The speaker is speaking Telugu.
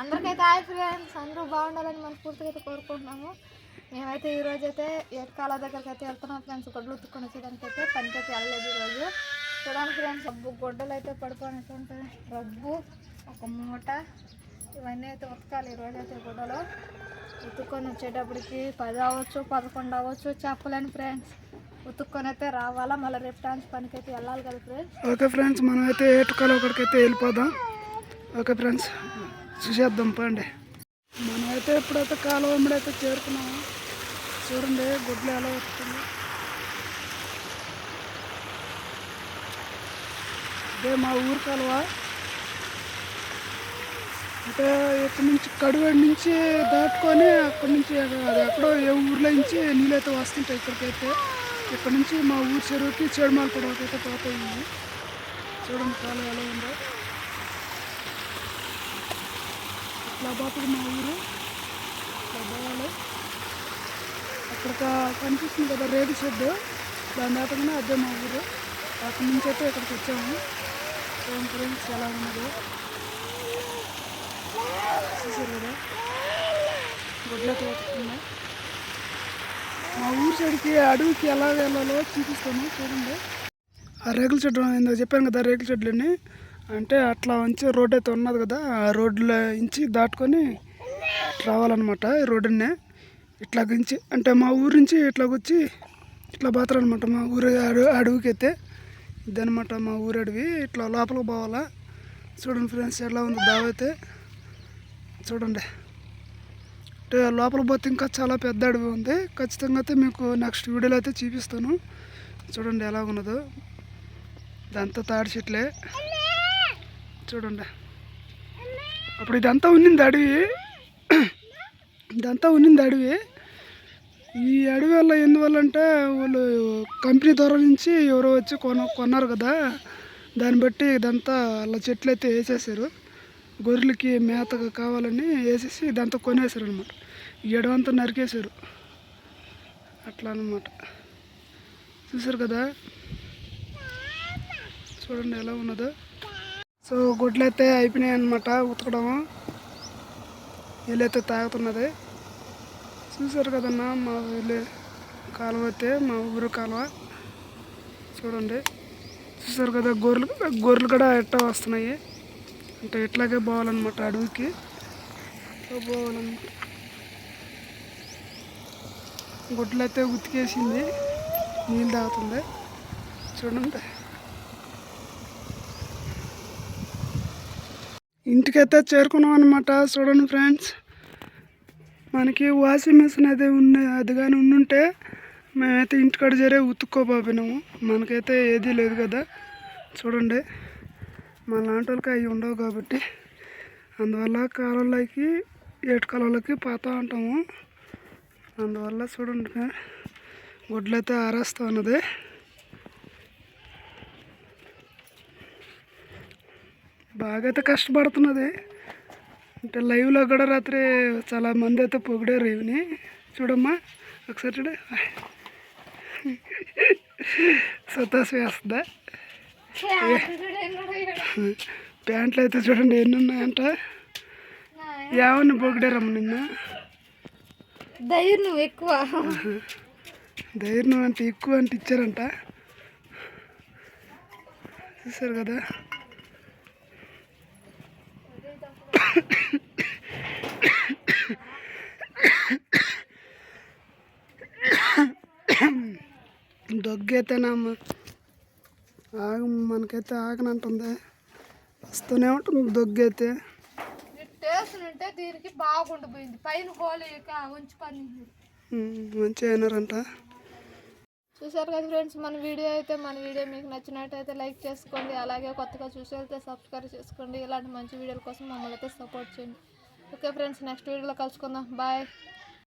అందరికైతే హాయ్ ఫ్రెండ్స్. అందరూ బాగుండాలని మనస్ఫూర్తిగా అయితే కోరుకుంటున్నాము. మేమైతే ఈ అయితే ఎక్కాల దగ్గరికి అయితే వెళ్తున్నాం ఫ్రెండ్స్. గొడ్లు ఉత్తుకొని వచ్చేదానికి అయితే పనికి అయితే వెళ్ళలేదు ఈరోజు చూడండి ఫ్రెండ్స్ రబ్బు గొడ్డలు అయితే పడుకున్నట్టు రబ్బు ఒక మూట. ఇవన్నీ అయితే ఉతకాలి ఈరోజు అయితే గుడ్డలో. ఉతుక్కొని వచ్చేటప్పటికి పది అవ్వచ్చు పదకొండు అవ్వచ్చు చెప్పలేను ఫ్రెండ్స్. ఉతుక్కొని అయితే రావాలా? మళ్ళీ రేపు టాన్స్ పనికి అయితే వెళ్ళాలి కదా ఫ్రెండ్స్. ఓకే ఫ్రెండ్స్ మనం అయితే ఏటుకాల ఒకరికైతే వెళ్ళిపోదాం. Okay friends. చూసేద్దాం పండి మనం అయితే ఇప్పుడైతే కాలువ వెంబడైతే చేరుకున్నాము చూడండి గుడ్లు ఎలా వస్తుంది అదే మా ఊరు కాలువ. అంటే ఇక్కడి నుంచి కడువేడి నుంచి దాటుకొని అక్కడి నుంచి అది ఎక్కడో ఏ ఊర్లో నుంచి నీళ్ళైతే వస్తుంటాయి ఇక్కడికైతే. ఇక్కడ నుంచి మా ఊరు చెరువుకి చెడుమాల కూడా అయితే పోతాయి. చూడండి కాలువ ఎలా ఉందో. ఇట్లా మా ఊరు. ఇట్లా అక్కడ కనిపిస్తుంది కదా రేగు షెడ్ దాని దాటగానే అదే మా ఊరు. అక్కడి నుంచి అయితే ఇక్కడికి వచ్చాము. ఏం ఫ్రెండ్స్ ఎలా ఉన్నదో చూసారు కదా? గుడ్లకి వస్తుంది మా ఊరు సైడ్కి అడవికి ఎలా వెళ్ళాలో చూపిస్తాను. చూడండి. ఆ రేకుల చెట్టు ఇందాక చెప్పాను కదా రేకుల చెట్లని అంటే అట్లా ఉంచి రోడ్ అయితే ఉన్నది కదా ఆ రోడ్లో ఇంచి దాటుకొని రావాలన్నమాట ఈ రోడ్డునే. ఇట్లా ఇంచి అంటే మా ఊరు నుంచి ఇట్లా వచ్చి ఇట్లా పోతారనమాట మా ఊరు అడవి అడవికి అయితే ఇదనమాట మా ఊరు అడవి ఇట్లా లోపలికి పోవాలా. చూడండి ఫ్రెండ్స్ ఎలా ఉంది దావ అయితే. చూడండి. అంటే లోపల పోతే ఇంకా చాలా పెద్ద అడవి ఉంది. ఖచ్చితంగా అయితే మీకు నెక్స్ట్ వీడియోలో అయితే చూపిస్తాను. చూడండి ఎలా ఉన్నదో. ఇదంతా తాడి చెట్లే. చూడండి. అప్పుడు ఇదంతా ఉన్నింది అడవి. ఇదంతా ఉన్నింది అడవి. ఈ అడవి వల్ల ఎందువల్ల అంటే వాళ్ళు కంపెనీ ద్వారా నుంచి ఎవరో వచ్చి కొన కొన్నారు కదా. దాన్ని బట్టి ఇదంతా అలా చెట్లు అయితే వేసేసారు. గొర్రెలకి మేతగా కావాలని వేసేసి ఇదంతా కొనేసారు అనమాట ఈ అడవంతా నరికేశారు. అట్లా అనమాట చూసారు కదా? చూడండి ఎలా ఉన్నదో. సో గుడ్లు అయితే అయిపోయినాయి అనమాట ఉతకడము. వీళ్ళైతే తాగుతున్నది. చూసారు కదన్నా మా వీళ్ళు కాలువ అయితే మా ఊరు కాలువ. చూడండి. చూసారు కదా గొర్రెలు గొర్రెలు కూడా ఎట్టా వస్తున్నాయి. అంటే ఇట్లాగే పోవాలన్నమాట అడవికి. పోవాలన్నమాట గుడ్లు అయితే ఉతికేసింది. నీళ్ళు తాగుతుంది. చూడండి. ఇంటికైతే చేరుకున్నాం అనమాట చూడండి ఫ్రెండ్స్. మనకి వాషింగ్ మిషన్ అయితే ఉన్న అది కానీ ఉండుంటే మేమైతే ఇంటికాడ చేరే ఉతుక్కోబోయినాము మనకైతే ఏదీ లేదు కదా. చూడండి మన లాంటి వాళ్ళకి అవి ఉండవు కాబట్టి. అందువల్ల కాలంలోకి ఏటు కాలంలోకి పోతూ ఉంటాము. అందువల్ల చూడండి గుడ్లు అయితే ఆరేస్తూ ఉన్నది. బాగా అయితే కష్టపడుతున్నది. అంటే లైవ్లో కూడా రాత్రి చాలా మంది అయితే పొగిడారు ఇవిని చూడమ్మా ఒకసారి చూడ. సతాస్ వేస్తుందా? ప్యాంట్లు అయితే చూడండి ఎన్ని ఉన్నాయంట ఏమన్నా పొగిడారమ్మ నిన్న? ధైర్యం ఎక్కువ. ధైర్యం అంటే ఎక్కువ అంటే ఇచ్చారంట. చూసారు కదా? దొగ్గైతేనమ్మ ఆగ మనకైతే ఆగనంటుంది. వస్తూనే ఉంటుంది దొగ్గైతే. ఉంటే దీనికి బాగుండిపోయింది. పైన హోల్ ఉంచి పని మంచిగా అయినారంట. చూసారు కదా ఫ్రెండ్స్ మన వీడియో అయితే మన వీడియో మీకు నచ్చినట్టయితే లైక్ చేసుకోండి అలాగే కొత్తగా చూసి వెళ్తే సబ్స్క్రైబ్ చేసుకోండి. ఇలాంటి మంచి వీడియోల కోసం మమ్మల్ని అయితే సపోర్ట్ చేయండి. ఓకే ఫ్రెండ్స్ నెక్స్ట్ వీడియోలో కలుసుకుందాం. బాయ్.